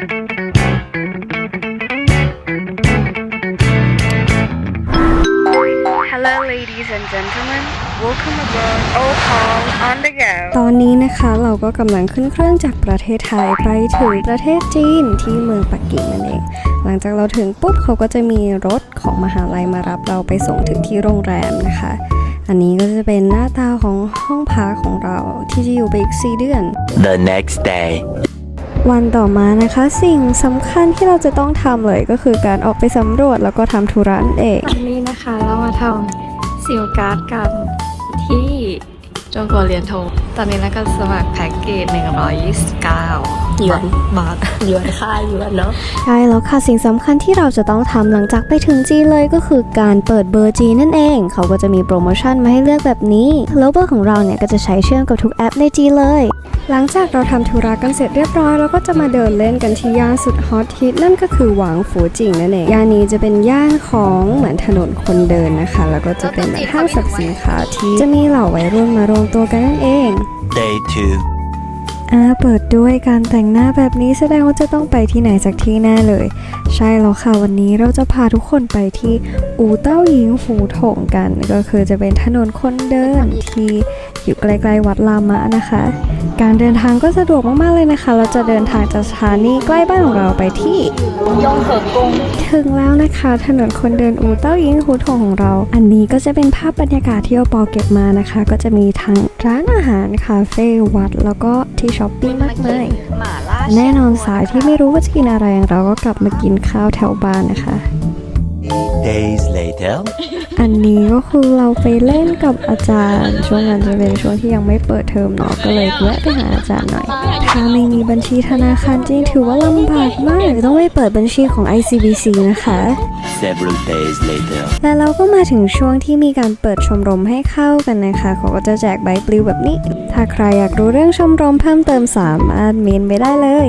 Hello, ladies and gentlemen. Welcome aboard All Palm on the go. ตอนนี้นะคะเราก็กำลังขึ้นเครื่องจากประเทศไทยไปถึงประเทศจีนที่เมืองปักกิ่งนั่นเอง หลังจากเราถึงปุ๊บเขาก็จะมีรถของมหาลัยมารับเราไปส่งถึงที่โรงแรมนะคะ อันนี้ก็จะเป็นหน้าตาของห้องพักของเราที่จะอยู่ไปอีก 4 เดือน The next day. วันต่อมานะคะ สิ่งสำคัญที่เราจะต้องทำเลยก็คือการออกไปสำรวจแล้วก็ทำธุระนั่นเองวันนี้นะคะเรามาทำซิลการ์ดกันที่จงกัวเรียนโท ตอนนี้นะก็สมัครแพ็กเกจ129 หยวนบาทหยวนค่าหยวนเนาะใช่แล้วค่ะสิ่งสำคัญที่เราจะต้องทำหลังจากไปถึงจีนเลยก็คือการเปิดเบอร์จีนนั่นเอง เขาก็จะมีโปรโมชั่นมาให้เลือกแบบนี้แล้วเบอร์ของเราเนี่ยก็จะใช้เชื่อมกับทุกแอปในจีนเลย หลังจากเราทำธุระกันเสร็จเรียบร้อยเราก็จะมาเดินเล่นกันที่ย่านสุดฮอตฮิตนั่นก็คือหวังฝูจิงนั่นเองย่านนี้จะเป็นย่านของเหมือนถนนคนเดินนะคะ แล้วก็จะเป็นเหมือนห้างสรรพสินค้าที่จะมีเหล่าวัยรุ่นมารวมตัวกันนั่นเอง Day 2. อ่าเปิดด้วยการแต่งหน้าแบบนี้แสดงว่าจะต้องไปที่ไหนสักที่แน่เลย ใช่แล้วค่ะ วันนี้เราจะพาทุกคนไปที่อู่เต้าหญิงหูถงกัน ก็คือจะเป็นถนนคนเดินที่อยู่ใกล้ๆวัดลามะนะคะ การเดินทางก็สะดวกมากๆเลยนะคะ เราจะเดินทางจากสถานีใกล้บ้านของเราไปที่ยงเหิงกงถึงแล้วนะคะ ถนนคนเดินอู่เต้าหญิงหูถงของเรา อันนี้ก็จะเป็นภาพบรรยากาศที่โอปอเก็บมานะคะ ก็จะมีทั้งร้านอาหารคาเฟ่วัด แล้วก็ที่ช้อปปิ้งมากมายหมาล่าแน่นอนสายที่ไม่รู้ว่าจะกินอะไรเราก็กลับมากินข้าวแถวบ้านนะคะ Eight days later. อันนี้ก็คือเราไปเล่นกับอาจารย์ ช่วงนั้นจะเป็นช่วงที่ยังไม่เปิดเทอมเนาะก็เลยแวะไปหาอาจารย์หน่อย ถ้าไม่มีบัญชีธนาคารจริงถือว่าลำบากมากต้องไปเปิดบัญชีของ ICBC นะคะ Several days later. และเราก็มาถึงช่วงที่มีการเปิดชมรมให้เข้ากันนะคะ เขาก็จะแจกใบปลิวแบบนี้ ถ้าใครอยากรู้เรื่องชมรมเพิ่มเติมสามารถเมนไปได้เลย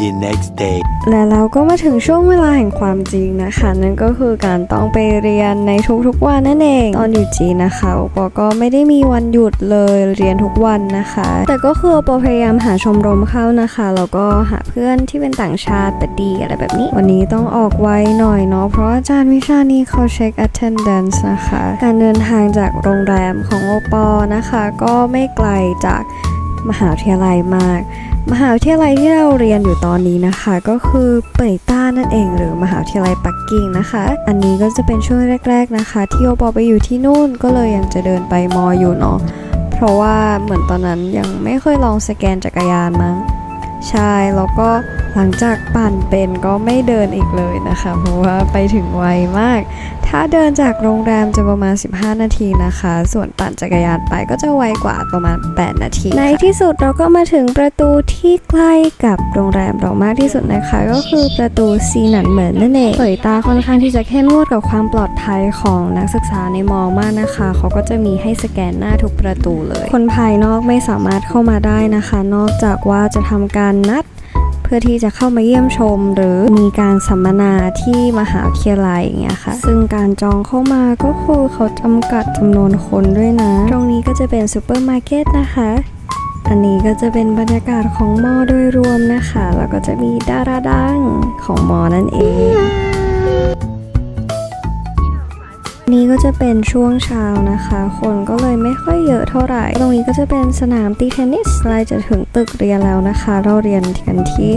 The next day. และเราก็มาถึงช่วงเวลาแห่งความจริงนะคะ นั่นก็คือการต้องไปเรียนในทุกๆวันนั่นเองตอนอยู่จีนนะคะโอปอก็ไม่ได้มีวันหยุดเลยเรียนทุกวันนะคะ แต่ก็คือโอปอพยายามหาชมรมเข้านะคะแล้วก็หาเพื่อนที่เป็นต่างชาติไปดีอะไรแบบนี้ วันนี้ต้องออกไวหน่อยเนาะเพราะอาจารย์วิชานี้เขาเช็ค attendance นะคะ การเดินทางจากโรงแรมของโอปอนะคะ ก็ไม่ไกลจากมหาวิทยาลัยมาก มหาวิทยาลัยที่เราเรียนอยู่ตอนนี้นะคะ ก็คือเป่ยต้านั่นเองหรือมหาวิทยาลัยปักกิ่งนะคะ อันนี้ก็จะเป็นช่วงแรก ๆนะคะ ที่โอปอไปอยู่ที่นู่นก็เลยยังจะเดินไปมออยู่เนาะเพราะว่าเหมือนตอนนั้นยังไม่เคยลองสแกนจักรยานมั้งใช่แล้วก็ หลังจากปั่นเป็นก็ไม่เดินอีกเลยนะคะ เพราะว่าไปถึงไวมาก ถ้าเดินจากโรงแรมจะประมาณ 15 นาทีนะคะ ส่วนปั่นจักรยานไปก็จะไวกว่าประมาณ 8 นาที ในที่สุดเราก็มาถึงประตูที่ใกล้กับโรงแรมเรามากที่สุดนะคะ ก็คือประตูซีหนันเหมือนนั่นเองเผยตาค่อนข้างที่จะเข้มงวดกับความปลอดภัยของนักศึกษาในมอมากนะคะ เขาก็จะมีให้สแกนหน้าทุกประตูเลย คนภายนอกไม่สามารถเข้ามาได้นะคะ นอกจากว่าจะทำการนัด พื่อที่จะเข้ามาเยี่ยมชม หรือมีการสัมมนาที่มหาวิทยาลัยอย่างเงี้ยค่ะ ซึ่งการจองเข้ามาก็คือเขาจำกัดจำนวนคนด้วยนะ ตรงนี้ก็จะเป็นซูเปอร์มาร์เก็ตนะคะอันนี้ก็จะเป็นบรรยากาศของมอโดยรวมนะคะ แล้วก็จะมีดาราดังของมอนั่นเอง นี้ก็จะเป็นช่วงเช้านะคะ คนก็เลยไม่ค่อยเยอะเท่าไหร่ ตรงนี้ก็จะเป็นสนามตีเทนนิสใกล้จะถึงตึกเรียนแล้วนะคะ เราเรียนกันที่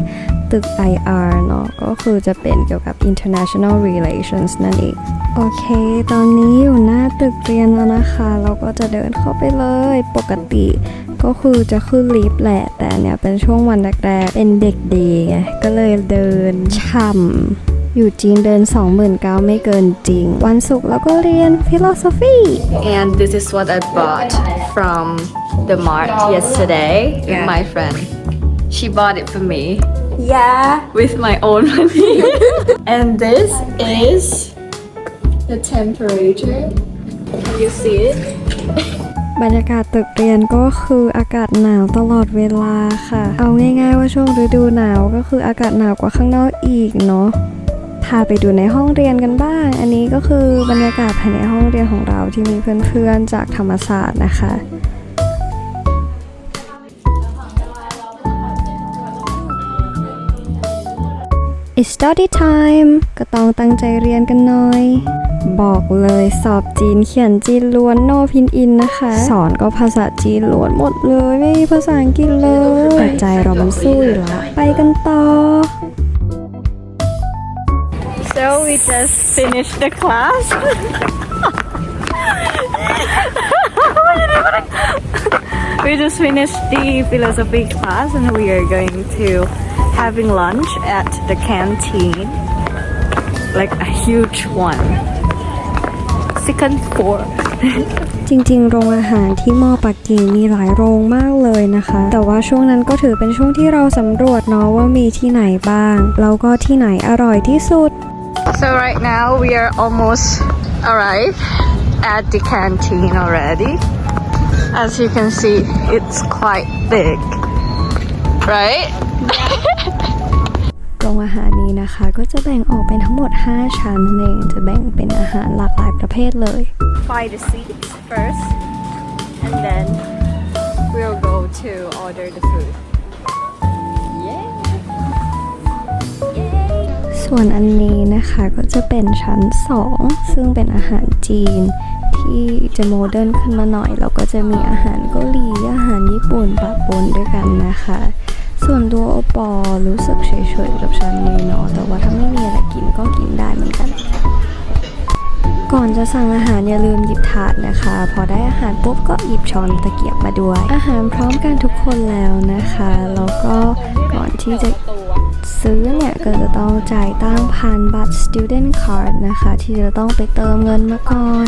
ตึก IR เนาะก็คือจะเป็นเกี่ยวกับ international relations นั่นเองโอเค ตอนนี้อยู่หน้าตึกเรียนแล้วนะคะ เราก็จะเดินเข้าไปเลยปกติก็คือจะขึ้นลิฟต์แหละ แต่เนี่ยเป็นช่วงวันแรกๆ เป็นเด็กดีไงก็เลยเดินช่ำ อยู่จีนเดิน 29,000ไม่เกินจริง วันศุกร์แล้วก็เรียน philosophy and this is what I bought from the mart yesterday with my friend she bought it for me yeah with my own money and this is the temperature you see it บรรยากาศตึกเรียนก็คืออากาศหนาวตลอดเวลาค่ะ เอาง่ายๆว่าช่วงฤดูหนาวก็คืออากาศหนาวกว่าข้างนอกอีกเนาะ พาไปดูในห้องเรียนกันบ้าง อันนี้ก็คือบรรยากาศภายในห้องเรียนของเราที่มีเพื่อนๆจากธรรมศาสตร์นะคะเ It's study time ก็ต้องตั้งใจเรียนกันหน่อย บอกเลยสอบจีนเขียนจีนล้วนโนพินอินนะคะ สอนก็ภาษาจีนล้วนหมดเลย ไม่มีภาษาอังกฤษเลยแต่ใจเรามันสู้อยู่ละไปกันต่อ So we just finished the class. we just finished the philosophy class and we are going to having lunch at the canteen. Like a huge one. Second floor. จริงๆ โรงอาหารที่มอปักกิ่งมีหลายโรงมากเลยนะคะ แต่ว่าช่วงนั้นก็ถือเป็นช่วงที่เราสำรวจเนาะว่ามีที่ไหนบ้าง แล้วก็ที่ไหนอร่อยที่สุด So right now we are almost arrived at the canteen already. As you can see, it's quite big. Right? โรงอาหารนี้นะคะ ก็จะแบ่งออกเป็นทั้งหมด 5 ชั้นนั่นเอง จะแบ่งเป็นอาหารหลากหลายประเภทเลย Find the seats first, and then we'll go to order the food. ส่วนอันนี้นะคะก็จะเป็นชั้น 2 ซึ่งเป็นอาหารจีน ที่จะโมเดิร์นขึ้นมาหน่อย แล้วก็จะมีอาหารเกาหลีอาหารญี่ปุ่นปะปนด้วยกันนะคะ ส่วนตัวโอปอรู้สึกเฉยๆกับชั้นนี้เนาะแต่ว่าถ้าไม่มีอะไรกินก็กินได้เหมือนกัน ก่อนจะสั่งอาหารอย่าลืมหยิบถาดนะคะ พอได้อาหารปุ๊บก็หยิบช้อนตะเกียบมาด้วย อาหารพร้อมกันทุกคนแล้วนะคะแล้วก็ก่อนที่จะ ซื้อเนี่ยก็จะต้องจ่ายตั้งผ่านบัตร student card นะคะ ที่จะต้องไปเติมเงินมาก่อน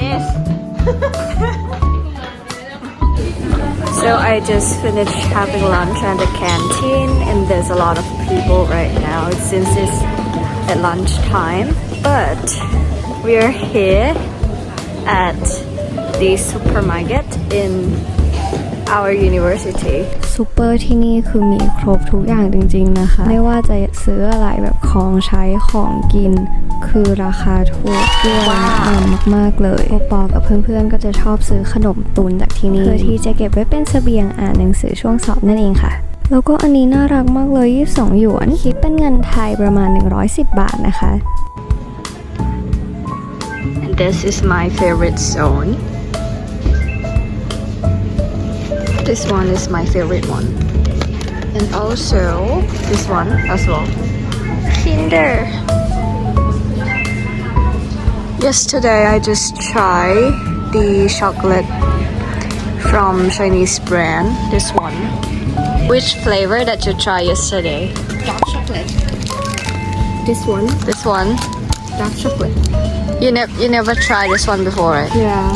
Yes. so I just finished having lunch at the canteen, and there's a lot of people right now since it's at lunchtime. But we are here at the supermarket in our university. ซูเปอร์ที่นี่คือมีครบทุกอย่างจริงๆนะคะ ไม่ว่าจะซื้ออะไรแบบของใช้ของกิน คือราคาถูกด้วยแนะนำมากๆเลยโอปอกับเพื่อนๆก็จะชอบซื้อขนมตุนจากที่นี่เพื่อที่จะเก็บไว้เป็นเสบียงอ่านหนังสือช่วงสอบนั่นเองค่ะแล้วก็อันนี้น่ารักมากเลย 22 หยวน คิดเป็นเงินไทยประมาณ 110 บาทนะคะ And this is my favorite zone. This one is my favorite one. And also this one as well. Kinder. Yesterday I just tried the chocolate from Chinese brand. This one. Which flavor that you tried yesterday? dark chocolate this one This one. dark chocolate You never you never tried this one before, right? yeah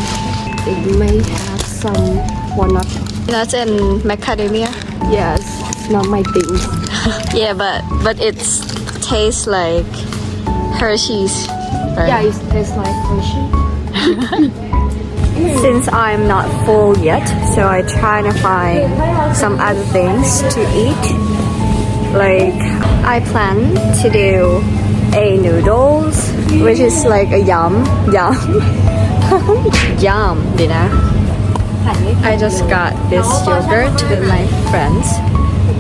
it may have some walnut Nuts and macadamia. yes it's not my thing Yeah, but but it's tastes like Hershey's. Right? yeah it tastes like Hershey Since I'm not full yet, so I try to find some other things to eat. Like I plan to do a noodles, which is like a yum yum yum dinner. I just got this yogurt with my friends.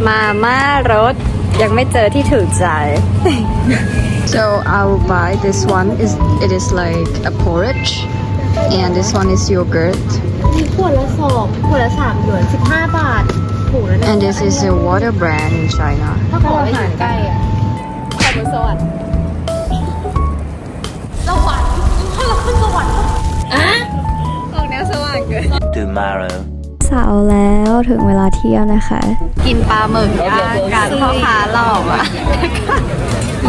มาม่ารสยังไม่เจอที่ถูกใจ so I will buy this one. Is it is like a porridge, and this one is yogurt, มีขวดละสองขวดละสามหยวนสิบห้าบาทถูกแล้วนะ and this is a water brand in China. ถ้าขออาหารใกล้อ่ะขอบคุณสวัสดิ์สวรรค์เราขึ้นสวรรค์ Tomorrow. เ สาร์แล้วถึงเวลาเที่ยวนะคะ กินปลาหมึกย่างกันพ่อค้าหลอกอะ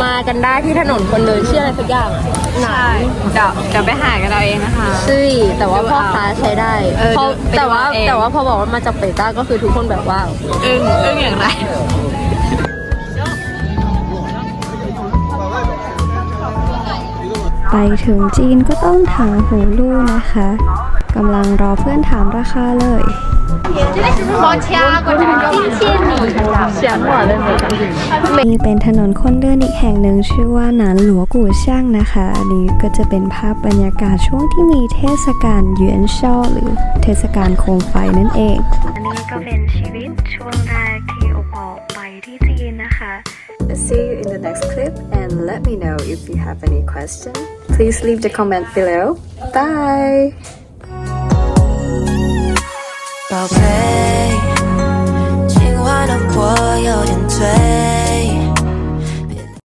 มากันได้ที่ถนนคนเดินชื่ออะไรสักอย่างอะไหนเดี๋ยวเดี๋ยวไปหากันเอาเองนะคะ ซื่อแต่ว่าพ่อค้าใช้ได้เออพอไปดูแต่ว่าเอาเองแต่ว่าพอบอกว่ามาจากเปต้าก็คือทุกคนแบบว่า อึ้งอึ้งอย่างไร ไปถึงจีนก็ต้องถามหูลู่นะคะกำลังรอเพื่อนถามราคาเลย นี่เป็นถนนคนเดินอีกแห่งหนึ่งชื่อว่าหนานหลัวกู่ช่างนะคะอันนี้ก็จะเป็นภาพบรรยากาศช่วงที่มีเทศกาลเหวียนช่อหรือเทศกาลโคมไฟนั่นเอง อันนี้ก็เป็นชีวิตช่วงแรกที่โอปอลไปที่จีนนะคะ This see you in the next clip and let me know if you have any question. Please leave the comment below. Bye. 宝贝今晚的我有点醉。